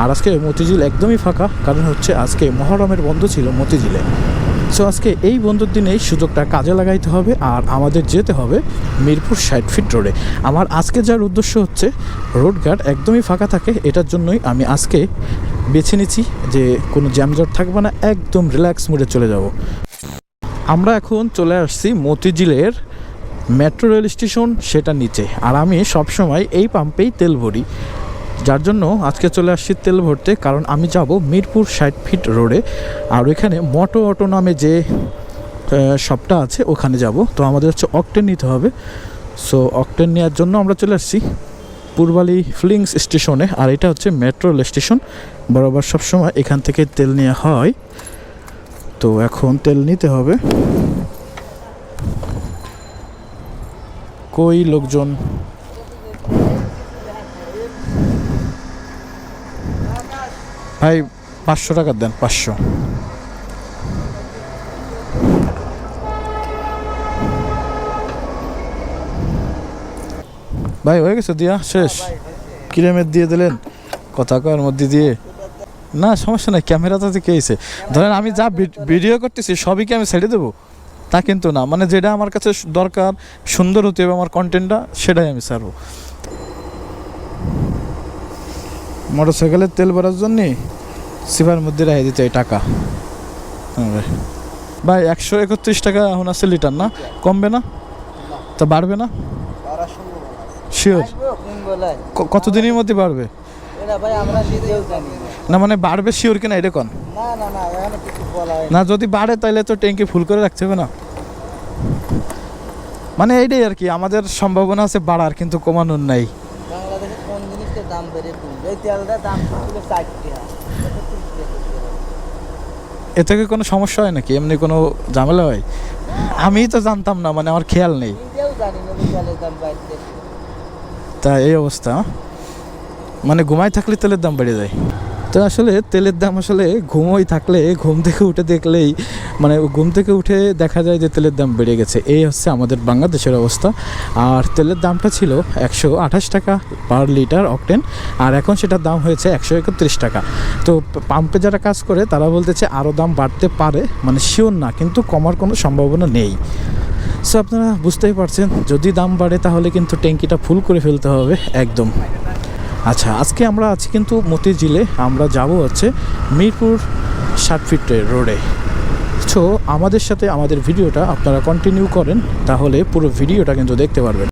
আর আজকে মতিঝিল একদমই ফাঁকা, কারণ হচ্ছে আজকে মহরমের বন্ধ ছিল মতিঝিলে। সো আজকে এই বন্ধুর দিনেই সুযোগটা কাজে লাগাইতে হবে আর আমাদের যেতে হবে মিরপুর ষাট ফিট রোডে আমার আজকে যার উদ্দেশ্য হচ্ছে রোডঘাট একদমই ফাঁকা থাকে, এটার জন্যই আমি আজকে বেছে নিচ্ছি যে কোনো জ্যামজট থাকবে না, একদম রিল্যাক্স মুডে চলে যাব। আমরা এখন চলে আসছি মতিঝিলের মেট্রো রেল স্টেশন সেটা নিচে। আর আমি সবসময় এই পাম্পেই তেল ভরি। যার জন্য আজকে চলে আসছি তেল ভরতে, কারণ আমি যাব মিরপুর ষাট ফিট রোডে। আর ওইখানে মোটো অটো নামে যে শপটা আছে, ওখানে যাব। তো আমাদের হচ্ছে অকটেন নিতে হবে। সো অকটেন নেওয়ার জন্য আমরা চলে আসছি পূর্বালি ফিলিংস স্টেশনে। আর এটা হচ্ছে মেট্রো রেল স্টেশন। বরাবর সবসময় এখান থেকে তেল নেওয়া হয়। তো এখন তেল নিতে হবে। কই লোকজন? ভাই, পাঁচশো টাকা দেন, পাঁচশো। ভাই, হয়ে গেছে দিয়া, শেষ। কিরেমের দিয়ে দিলেন, কথা কয়ার মধ্যে দিয়ে। না, সমস্যা নাই, ক্যামেরাটা থেকে এসে ধরেন আমি যা ভিডিও করতেছি, সবই কি আমি ছেড়ে দেবো? তা কিন্তু না মানে যেটা আমার কাছে দরকার, সুন্দর হতে হবে আমার কন্টেন্টটা সেটাই আমি ছাড়বো। মোটর সাইকেলের তেল ভরার জন্যে সিভার মধ্যে রেখে দিতে হয় টাকা। ভাই, একশো একত্রিশ টাকা এখন আছে লিটার, না? কমবে না? তা বাড়বে না? শিওর কতদিনের মধ্যে বাড়বে? না। মানে বাড়বে শিওর কিনা, এটা কোন? না, যদি বাড়ে তাহলে তো ট্যাঙ্কি ফুল করে রাখতে হবে না। মানে এইটাই আর কি, আমাদের সম্ভাবনা আছে বাড়ার, কিন্তু কমানোর নাই। দাম বেড়ে তুলবে। এই তেলটার দাম ছিল ষাট টাকা। এ থেকে কোনো সমস্যা হয় নাকি? এমনি কোনো ঝামেলা হয়? আমি তো জানতাম না মানে আমার খেয়াল নেই। তা এই অবস্থা। মানে ঘুমাই থাকলে তেলের দাম বেড়ে যায়। তো আসলে তেলের দাম আসলে ঘুমোই থাকলে ঘুম থেকে উঠে দেখলেই মানে ঘুম থেকে উঠে দেখা যায় যে তেলের দাম বেড়ে গেছে। এই হচ্ছে আমাদের বাংলাদেশের অবস্থা। আর তেলের দামটা ছিল একশো আঠাশ টাকা পার লিটার অকটেন, আর এখন সেটার দাম হয়েছে একশো একত্রিশ টাকা। তো পাম্পে যারা কাজ করে, তারা বলতেছে আরও দাম বাড়তে পারে মানে শিওর না, কিন্তু কমার কোনো সম্ভাবনা নেই। সো আপনারা বুঝতেই পারছেন, যদি দাম বাড়ে তাহলে কিন্তু ট্যাঙ্কিটা ফুল করে ফেলতে হবে, একদম। আচ্ছা আজকে আমরা আছি কিন্তু মতিঝিলে। আমরা যাব হচ্ছে মিরপুর ষাট ফিট রোডে সো আমাদের সাথে আমাদের ভিডিওটা আপনারা কন্টিনিউ করেন, তাহলে পুরো ভিডিওটা কিন্তু দেখতে পারবেন।